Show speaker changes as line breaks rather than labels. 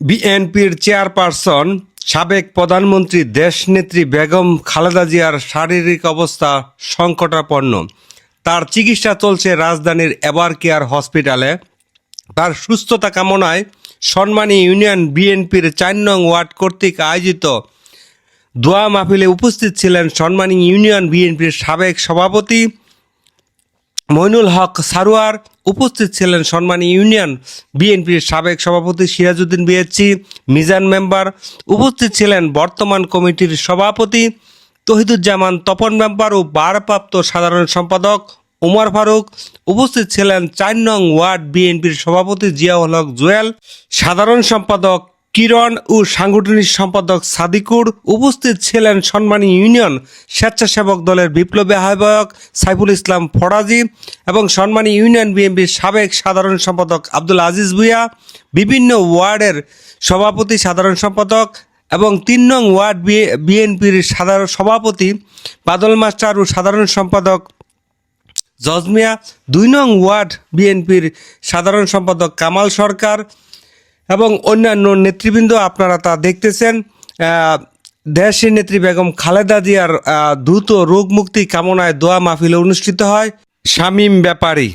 বিএনপির চেয়ারপারসন, সাবেক প্রধানমন্ত্রী দেশনেত্রী বেগম খালেদা জিয়ার শারীরিক অবস্থা সংকটাপন্ন। তার চিকিৎসা চলছে রাজধানীর এবার কেয়ার হসপিটালে। তার সুস্থতা কামনায় সম্মানী ইউনিয়ন বিএনপির চার নং ওয়ার্ড কর্তৃক আয়োজিত দোয়া মাহফিলে উপস্থিত ছিলেন সম্মানী ইউনিয়ন বিএনপির সাবেক সভাপতি মইনুল হক সারোয়ার উপস্থিত ছিলেন সম্মানী ইউনিয়ন বিএনপির সাবেক সভাপতি সিরাজউদ্দিন বিএসসি মিজান মেম্বার, উপস্থিত ছিলেন বর্তমান কমিটির সভাপতি তহিদুজ্জামান তপন মেম্বার ও ভারপ্রাপ্ত সাধারণ সম্পাদক উমর ফারুক, উপস্থিত ছিলেন চার নং ওয়ার্ড বিএনপির সভাপতি জিয়াউল হক জুয়েল, সাধারণ সম্পাদক কিরণ ও সাংগঠনিক সম্পাদক সাদিকুর উপস্থিত ছিলেন সম্মানী ইউনিয়ন স্বেচ্ছাসেবক দলের বিপ্লবী আহ্বায়ক সাইফুল ইসলাম ফরাজি এবং সম্মানী ইউনিয়ন বিএনপির সাবেক সাধারণ সম্পাদক আব্দুল আজিজ ভুইয়া, বিভিন্ন ওয়ার্ডের সভাপতি সাধারণ সম্পাদক এবং তিন নং ওয়ার্ড বিএনপির সাধারণ সভাপতি, বাদল মাস্টার ও সাধারণ সম্পাদক জজমিয়া দুই নং ওয়ার্ড বিএনপির সাধারণ সম্পাদক কামাল সরকার এবং অন্যান্য নেতৃবৃন্দ আপনারা তা দেখতেছেন দেশি নেত্রী বেগম খালেদা জিয়ার দ্রুত রোগ মুক্তি কামনায় দোয়া মাহফিল অনুষ্ঠিত হয়। শামীম ব্যাপারী।